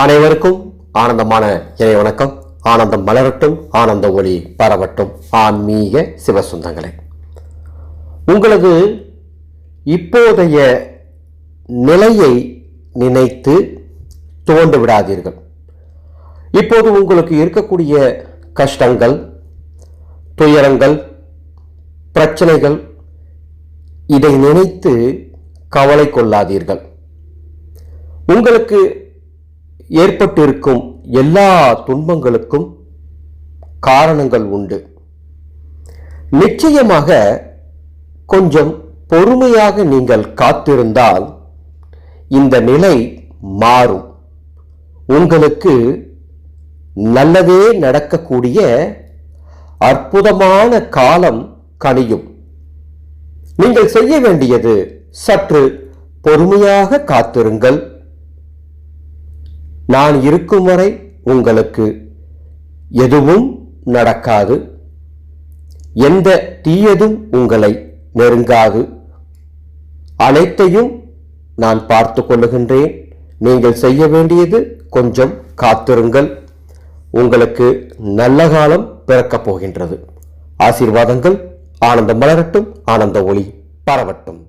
அனைவருக்கும் ஆனந்தமான இறை வணக்கம். ஆனந்தம் மலரட்டும் ஆனந்த ஒளி பரவட்டும். ஆன்மீக சிவசுந்தங்களே. உங்களது இப்போதைய நிலையை நினைத்து துவண்டு விடாதீர்கள். இப்போது உங்களுக்கு இருக்கக்கூடிய கஷ்டங்கள் துயரங்கள் பிரச்சனைகள் இதை நினைத்து கவலை கொள்ளாதீர்கள். உங்களுக்கு ஏற்பட்டிருக்கும் எல்லா துன்பங்களுக்கும் காரணங்கள் உண்டு. நிச்சயமாக கொஞ்சம் பொறுமையாக நீங்கள் காத்திருந்தால் இந்த நிலை மாறும். உங்களுக்கு நல்லதே நடக்கக்கூடிய அற்புதமான காலம் கனியும். நீங்கள் செய்ய வேண்டியது சற்று பொறுமையாக காத்திருங்கள். நான் இருக்கும் வரை உங்களுக்கு எதுவும் நடக்காது. எந்த தீயதும் உங்களை நெருங்காது. அனைத்தையும் நான் பார்த்து கொள்ளுகின்றேன். நீங்கள் செய்ய வேண்டியது கொஞ்சம் காத்திருங்கள். உங்களுக்கு நல்ல காலம் பிறக்கப் போகின்றது. ஆசீர்வாதங்கள் ஆனந்தம் மலரட்டும் ஆனந்த ஒளி பரவட்டும்.